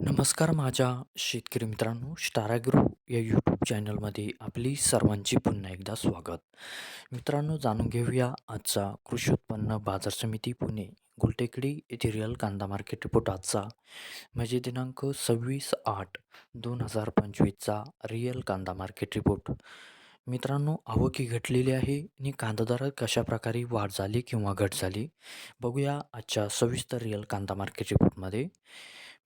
नमस्कार माझ्या शेतकरी मित्रांनो स्टाराग्रो या यूट्यूब चॅनलमध्ये आपली सर्वांची पुन्हा एकदा स्वागत. मित्रांनो जाणून घेऊया आजचा कृषी उत्पन्न बाजार समिती पुणे गुलटेकडी येथे रिअल कांदा मार्केट रिपोर्ट आजचा. म्हणजे दिनांक सव्वीस आठ दोन हजार पंचवीसचा रिअल कांदा मार्केट रिपोर्ट मित्रांनो आवक ही घटलेली आहे आणि कांदा दरात कशाप्रकारे वाढ झाली किंवा घट झाली बघूया आजच्या सविस्तर रिअल कांदा मार्केट रिपोर्टमध्ये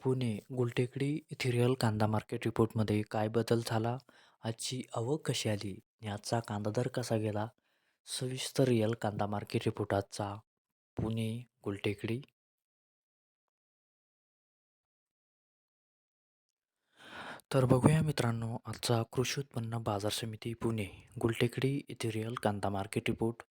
पुणे गुलटेकडी इथिरियल रिअल कांदा मार्केट रिपोर्टमध्ये काय बदल झाला? आजची आवक कशी आली? याचा कांदा दर कसा गेला? सविस्तर रिअल कांदा मार्केट रिपोर्ट आजचा. पुणे गुलटेकडी. तर बघूया मित्रांनो आजचा कृषी उत्पन्न बाजार समिती पुणे गुलटेकडी येथे रिअल कांदा मार्केट रिपोर्ट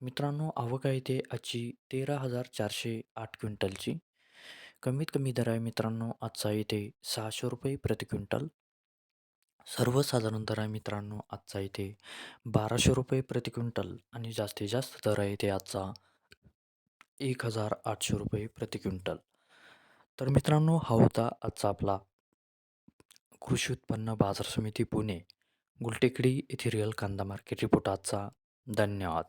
मित्रांनो आवक आहे ते आजची तेरा हजार चारशे आठ क्विंटलची. कमीत कमी दर आहे मित्रांनो आजचा इथे सहाशे रुपये प्रति क्विंटल. सर्वसाधारण दर आहे मित्रांनो आजचा इथे बाराशे रुपये प्रति क्विंटल आणि जास्तीत जास्त दर आहे इथे आजचा एक हजार आठशे रुपये प्रति क्विंटल. तर मित्रांनो हा होता आजचा आपला कृषी उत्पन्न बाजार समिती पुणे. गुलटेकडी येथे रिअल कांदा मार्केट रिपोर्ट आजचा. धन्यवाद.